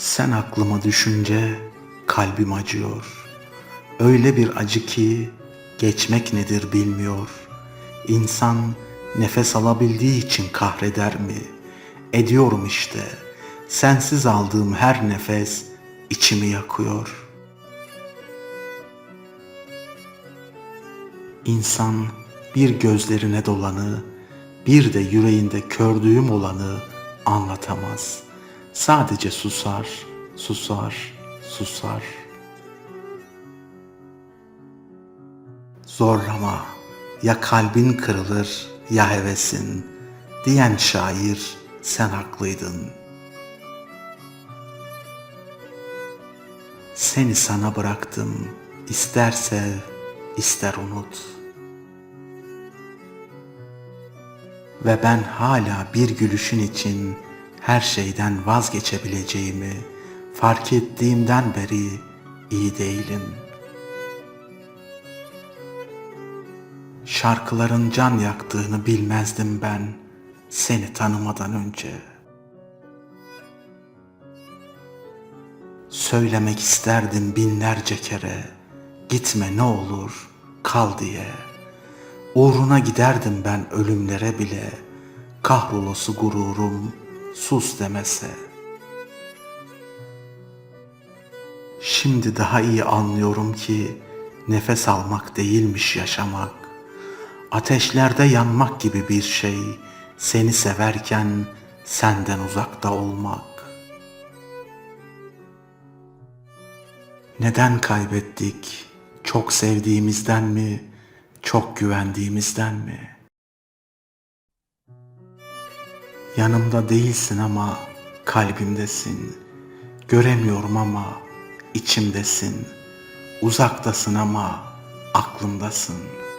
Sen aklıma düşünce kalbim acıyor. Öyle bir acı ki geçmek nedir bilmiyor. İnsan nefes alabildiği için kahreder mi? Ediyorum işte. Sensiz aldığım her nefes içimi yakıyor. İnsan bir gözlerine dolanı, bir de yüreğinde kördüğüm olanı anlatamaz. Sadece susar, susar, susar. Zorlama, ya kalbin kırılır ya hevesin, diyen şair sen haklıydın. Seni sana bıraktım, ister sev, ister unut. Ve ben hala bir gülüşün için her şeyden vazgeçebileceğimi fark ettiğimden beri iyi değilim. Şarkıların can yaktığını bilmezdim ben seni tanımadan önce. Söylemek isterdim binlerce kere gitme ne olur kal diye. Uğruna giderdim ben ölümlere bile kahrolası gururum sus demese. Şimdi daha iyi anlıyorum ki nefes almak değilmiş yaşamak. Ateşlerde yanmak gibi bir şey seni severken senden uzakta olmak. Neden kaybettik? Çok sevdiğimizden mi? Çok güvendiğimizden mi? Yanımda değilsin ama kalbimdesin. Göremiyorum ama içimdesin. Uzaktasın ama aklımdasın.''